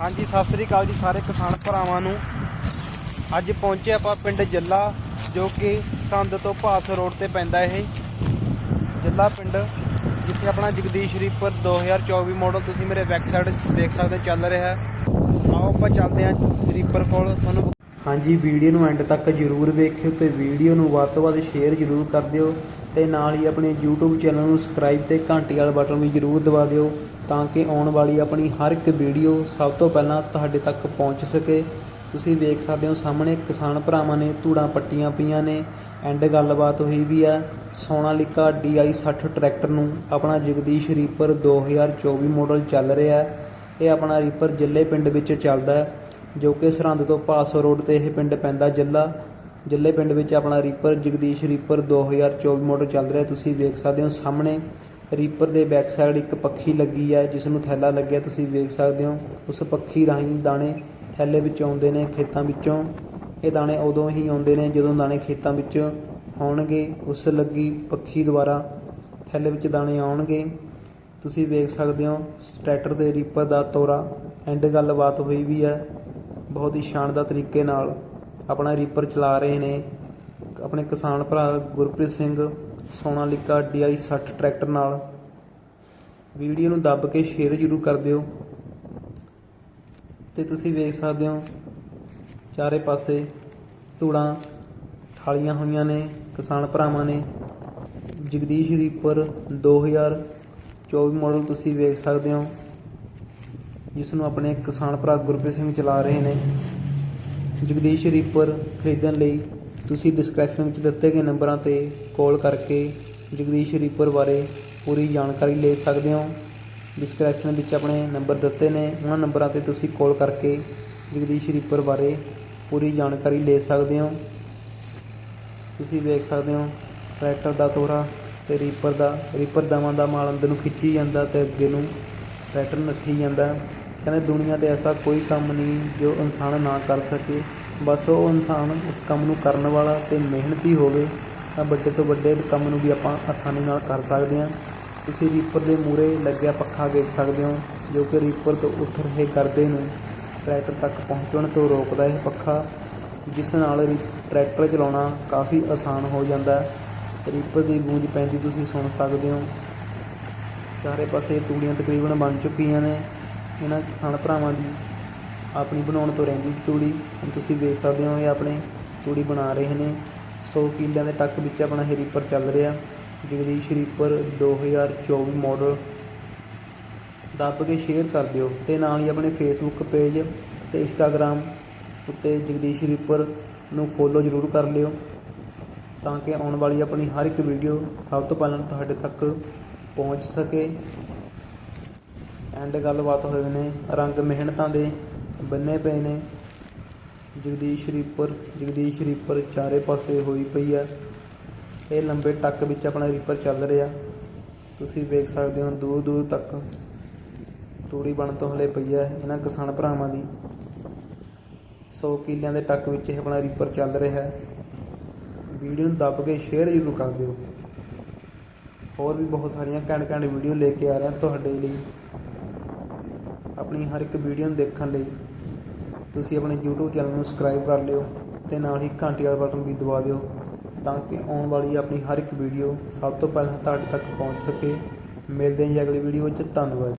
ਹਾਂਜੀ, ਸਤਿ ਸ੍ਰੀ ਅਕਾਲ ਜੀ ਸਾਰੇ ਕਿਸਾਨ ਭਰਾਵਾਂ ਨੂੰ। ਅੱਜ ਪਹੁੰਚੇ ਆਪਾਂ ਪਿੰਡ ਜੱਲਾ, ਜੋ ਕਿ ਸੰਦ ਤੋਂ ਭਾਸ ਰੋਡ ਤੇ ਪੈਂਦਾ ਇਹ। ਜੱਲਾ ਪਿੰਡ, ਜਿੱਥੇ ਆਪਣਾ ਜਗਦੀਸ਼ ਰੀਪਰ 2024 ਮਾਡਲ ਤੁਸੀਂ ਮੇਰੇ ਬੈਕ ਸਾਈਡ ਦੇਖ ਸਕਦੇ ਹੋ, ਚੱਲ ਰਿਹਾ। ਹੈ ਆਓ ਆਪਾਂ ਚੱਲਦੇ ਹਾਂ ਰੀਪਰ ਕੋਲ, ਤੁਹਾਨੂੰ ਹਾਂਜੀ, ਵੀਡੀਓ ਨੂੰ ਐਂਡ ਤੱਕ ਜਰੂਰ ਵੇਖਿਓ ਤੇ ਵੀਡੀਓ ਨੂੰ ਵੱਧ ਤੋਂ ਵੱਧ ਸ਼ੇਅਰ ਜਰੂਰ ਕਰ ਦਿਓ ਤੇ ਨਾਲ ਹੀ ਆਪਣੇ YouTube ਚੈਨਲ ਨੂੰ ਸਬਸਕ੍ਰਾਈਬ ਤੇ ਘੰਟੀ ਵਾਲਾ ਬਟਨ ਵੀ ਜਰੂਰ ਦਬਾ ਦਿਓ ਤਾਂ ਕਿ ਆਉਣ ਵਾਲੀ ਆਪਣੀ ਹਰ ਇੱਕ ਵੀਡੀਓ ਸਭ ਤੋਂ ਪਹਿਲਾਂ ਤੁਹਾਡੇ ਤੱਕ ਪਹੁੰਚ ਸਕੇ। ਤੁਸੀਂ ਵੇਖ ਸਕਦੇ ਹੋ ਸਾਹਮਣੇ ਕਿਸਾਨ ਭਰਾਵਾਂ ਨੇ ਧੂੜਾਂ ਪੱਟੀਆਂ ਪਈਆਂ ਨੇ। ਐਂਡ ਗੱਲਬਾਤ ਹੋਈ ਵੀ ਆ। ਸੋਨਾਲੀਕਾ DI 60 ਟਰੈਕਟਰ ਨੂੰ ਆਪਣਾ ਜਗਦੀਸ਼ ਰੀਪਰ 2024 ਮਾਡਲ ਚੱਲ ਰਿਹਾ। ਇਹ ਆਪਣਾ ਰੀਪਰ ਜਿੱਲੇ ਪਿੰਡ ਵਿੱਚ ਚੱਲਦਾ ਹੈ। ਜੋ ਕਿ ਸਰਹੰਦ ਤੋਂ ਪਾਸੋ ਰੋਡ ਤੇ ਇਹ ਪਿੰਡ ਪੈਂਦਾ ਜੱਲਾ। ਜੱਲੇ ਪਿੰਡ ਵਿੱਚ ਆਪਣਾ ਰੀਪਰ ਜਗਦੀਸ਼ ਰੀਪਰ 2024 ਮਾਡਲ ਚੱਲ ਰਿਹਾ। ਤੁਸੀਂ ਵੇਖ ਸਕਦੇ ਹੋ ਸਾਹਮਣੇ। ਰੀਪਰ ਦੇ ਬੈਕ ਸਾਈਡ ਇੱਕ ਪੱਖੀ ਲੱਗੀ ਹੈ ਜਿਸ ਨੂੰ ਥੈਲਾ ਲੱਗਿਆ। ਤੁਸੀਂ ਵੇਖ ਸਕਦੇ ਹੋ ਉਸ ਪੱਖੀ ਰਾਹੀਂ ਦਾਣੇ ਥੈਲੇ ਵਿੱਚ ਆਉਂਦੇ ਨੇ ਖੇਤਾਂ ਵਿੱਚੋਂ। ਇਹ ਦਾਣੇ ਉਦੋਂ ਹੀ ਆਉਂਦੇ ਨੇ ਜਦੋਂ ਦਾਣੇ ਖੇਤਾਂ ਵਿੱਚ ਹੋਣਗੇ ਉਸ ਲੱਗੀ ਪੱਖੀ ਦੁਆਰਾ ਥੈਲੇ ਵਿੱਚ ਦਾਣੇ ਆਉਣਗੇ। ਤੁਸੀਂ ਵੇਖ ਸਕਦੇ ਹੋ ਟਰੈਕਟਰ ਦੇ ਰੀਪਰ ਦਾ ਤੋਰਾ। ਐਂਡ ਗੱਲਬਾਤ ਹੋਈ ਵੀ ਹੈ ਬਹੁਤ ਹੀ ਸ਼ਾਨਦਾਰ ਤਰੀਕੇ ਨਾਲ ਆਪਣਾ ਰੀਪਰ ਚਲਾ ਰਹੇ ਨੇ। ਆਪਣੇ ਕਿਸਾਨ ਭਰਾ ਗੁਰਪ੍ਰੀਤ ਸਿੰਘ ਸੋਨਾਲੀਕਾ DI 60 ਟਰੈਕਟਰ ਨਾਲ। ਵੀਡੀਓ ਨੂੰ ਦੱਬ ਕੇ ਸ਼ੇਅਰ ਜ਼ਰੂਰ ਕਰ ਦਿਓ। ਤੇ ਤੁਸੀਂ ਵੇਖ ਸਕਦੇ ਹੋ, ਚਾਰੇ ਪਾਸੇ ਧੂੜਾਂ ਠਾਲੀਆਂ ਹੋਈਆਂ ਨੇ, ਕਿਸਾਨ ਭਰਾਵਾਂ ਨੇ। ਜਗਦੀਸ਼ ਰੀਪਰ 2024 ਮਾਡਲ ਤੁਸੀਂ ਵੇਖ ਸਕਦੇ ਹੋ। ਜਿਸ ਨੂੰ ਆਪਣੇ ਕਿਸਾਨ ਭਰਾ ਗੁਰਪ੍ਰੀਤ ਸਿੰਘ ਚਲਾ ਰਹੇ ਨੇ। ਜਗਦੀਸ਼ ਰੀਪਰ ਖਰੀਦਣ ਲਈ ਤੁਸੀਂ ਡਿਸਕ੍ਰਿਪਸ਼ਨ ਵਿੱਚ ਦਿੱਤੇ ਗਏ ਨੰਬਰਾਂ ਤੇ ਕਾਲ ਕਰਕੇ ਜਗਦੀਸ਼ ਰੀਪਰ ਬਾਰੇ ਪੂਰੀ ਜਾਣਕਾਰੀ ਲੈ ਸਕਦੇ ਹੋ। ਡਿਸਕ੍ਰਿਪਸ਼ਨ ਵਿੱਚ ਆਪਣੇ ਨੰਬਰ ਦਿੱਤੇ ਨੇ। ਉਹਨਾਂ ਨੰਬਰਾਂ ਤੇ ਤੁਸੀਂ ਕਾਲ ਕਰਕੇ ਜਗਦੀਸ਼ ਰੀਪਰ ਬਾਰੇ ਪੂਰੀ ਜਾਣਕਾਰੀ ਲੈ ਸਕਦੇ ਹੋ। ਤੁਸੀਂ ਵੇਖ ਸਕਦੇ ਹੋ, ਟਰੈਕਟਰ ਦਾ ਤੋਰਾ ਤੇ ਰੀਪਰ ਦਾ ਰੀਪਰ ਦਵਾਂ ਦਾ ਮਾਲ ਅੰਦਰ ਨੂੰ ਖਿੱਚੀ ਜਾਂਦਾ ਤੇ ਅੱਗੇ ਨੂੰ ਟਰੈਕਟਰ ਨੱਠੀ ਜਾਂਦਾ। ਕਹਿੰਦੇ ਦੁਨੀਆ ਤੇ ਐਸਾ ਕੋਈ ਕੰਮ ਨਹੀਂ ਜੋ ਇਨਸਾਨ ਨਾ ਕਰ ਸਕੇ। ਬਸ ਉਹ ਇਨਸਾਨ ਉਸ ਕੰਮ ਨੂੰ ਕਰਨ ਵਾਲਾ ਤੇ ਮਿਹਨਤੀ ਹੋਵੇ, ਤਾਂ ਵੱਡੇ ਤੋਂ ਵੱਡੇ ਕੰਮ ਨੂੰ ਵੀ ਆਪਾਂ ਆਸਾਨੀ ਨਾਲ ਕਰ ਸਕਦੇ ਹਾਂ। ਤੁਸੀਂ ਰੀਪਰ ਦੇ ਮੂਰੇ ਲੱਗਿਆ ਪੱਖਾ ਵੇਖ ਸਕਦੇ ਹੋ, ਜੋ ਕਿ ਰੀਪਰ ਤੋਂ ਉੱਠ ਰਹੇ ਕਰਦੇ ਨੂੰ ਟਰੈਕਟਰ ਤੱਕ ਪਹੁੰਚਣ ਤੋਂ ਰੋਕਦਾ ਹੈ ਪੱਖਾ, ਜਿਸ ਨਾਲ ਰੀ- ਟਰੈਕਟਰ ਚਲਾਉਣਾ ਕਾਫੀ ਆਸਾਨ ਹੋ ਜਾਂਦਾ ਹੈ। ਰੀਪਰ ਦੀ ਗੂੰਜ ਪੈਂਦੀ ਤੁਸੀਂ ਸੁਣ ਸਕਦੇ ਹੋ। ਚਾਰੇ ਪਾਸੇ ਤੂੜੀਆਂ ਤਕਰੀਬਨ ਬਣ ਚੁੱਕੀਆਂ ਨੇ। ਇਹਨਾਂ ਕਿਸਾਨ ਭਰਾਵਾਂ ਦੀ ਆਪਣੀ ਬਣਾਉਣ ਤੋਂ ਰਹਿੰਦੀ ਤੂੜੀ। ਹੁਣ ਤੁਸੀਂ ਵੇਖ ਸਕਦੇ ਹੋ ਇਹ ਆਪਣੇ ਤੂੜੀ ਬਣਾ ਰਹੇ ਨੇ। 100 ਕਿੱਲਿਆਂ ਦੇ ਟੱਕ ਵਿੱਚ ਆਪਣਾ ਇਹ ਰੀਪਰ ਚੱਲ ਰਿਹਾ। ਜਗਦੀਸ਼ ਰੀਪਰ 2024 ਮਾਡਲ ਦੱਬ ਕੇ ਸ਼ੇਅਰ ਕਰ ਦਿਓ ਤੇ ਨਾਲ ਹੀ ਆਪਣੇ ਫੇਸਬੁੱਕ ਪੇਜ ਤੇ ਇੰਸਟਾਗ੍ਰam ਉੱਤੇ ਜਗਦੀਸ਼ ਰੀਪਰ ਨੂੰ ਫੋਲੋ ਜ਼ਰੂਰ ਕਰ ਲਿਓ ਤਾਂ ਕਿ ਆਉਣ ਵਾਲੀ ਆਪਣੀ ਹਰ ਇੱਕ ਵੀਡੀਓ ਸਭ ਤੋਂ ਪਹਿਲਾਂ ਤੁਹਾਡੇ ਤੱਕ ਪਹੁੰਚ ਸਕੇ। ਐਂਡ ਗੱਲਬਾਤ ਹੋਏ ਨੇ ਰੰਗ ਮਿਹਨਤਾਂ ਦੇ ਬੰਨੇ ਪਏ ਨੇ। ਜਗਦੀਸ਼ ਰੀਪਰ ਜਗਦੀਸ਼ ਰੀਪਰ ਚਾਰੇ ਪਾਸੇ ਹੋਈ ਪਈ ਆ। ਇਹ ਲੰਬੇ ਟੱਕ ਵਿੱਚ ਆਪਣਾ ਰੀਪਰ ਚੱਲ ਰਿਹਾ। ਤੁਸੀਂ ਵੇਖ ਸਕਦੇ ਹੋ ਦੂਰ ਦੂਰ ਤੱਕ ਤੂੜੀ ਬਣ ਤੋਂ ਹਲੇ ਪਈ ਆ ਇਹਨਾਂ ਕਿਸਾਨ ਭਰਾਵਾਂ ਦੀ। 100 ਕਿੱਲਿਆਂ ਦੇ ਟੱਕ ਵਿੱਚ ਇਹ ਆਪਣਾ ਰੀਪਰ ਚੱਲ ਰਿਹਾ। ਹੈ ਵੀਡੀਓ ਨੂੰ ਦੱਬ ਕੇ ਸ਼ੇਅਰ ਜ਼ਰੂਰ ਕਰ ਦਿਓ। ਹੋਰ ਵੀ ਬਹੁਤ ਸਾਰੀਆਂ ਘੈਂਟ ਘੈਂਟ ਵੀਡੀਓ ਲੈ ਕੇ ਆ ਰਿਹਾ ਤੁਹਾਡੇ ਲਈ। ਆਪਣੀ ਹਰ ਇੱਕ ਵੀਡੀਓ ਨੂੰ ਦੇਖਣ ਲਈ ਤੁਸੀਂ ਆਪਣੇ YouTube ਚੈਨਲ ਨੂੰ ਸਬਸਕ੍ਰਾਈਬ ਕਰ ਲਿਓ ਤੇ ਨਾਲ ਹੀ ਘੰਟੀ ਵਾਲਾ ਬਟਨ ਵੀ ਦਬਾ ਦਿਓ ਤਾਂ ਕਿ ਆਉਣ ਵਾਲੀ ਆਪਣੀ ਹਰ ਇੱਕ ਵੀਡੀਓ ਸਭ ਤੋਂ ਪਹਿਲਾਂ ਤੁਹਾਡੇ ਤੱਕ ਪਹੁੰਚ ਸਕੇ। ਮਿਲਦੇ ਹਾਂ ਜੀ ਅਗਲੀ ਵੀਡੀਓ ਵਿੱਚ। ਧੰਨਵਾਦ।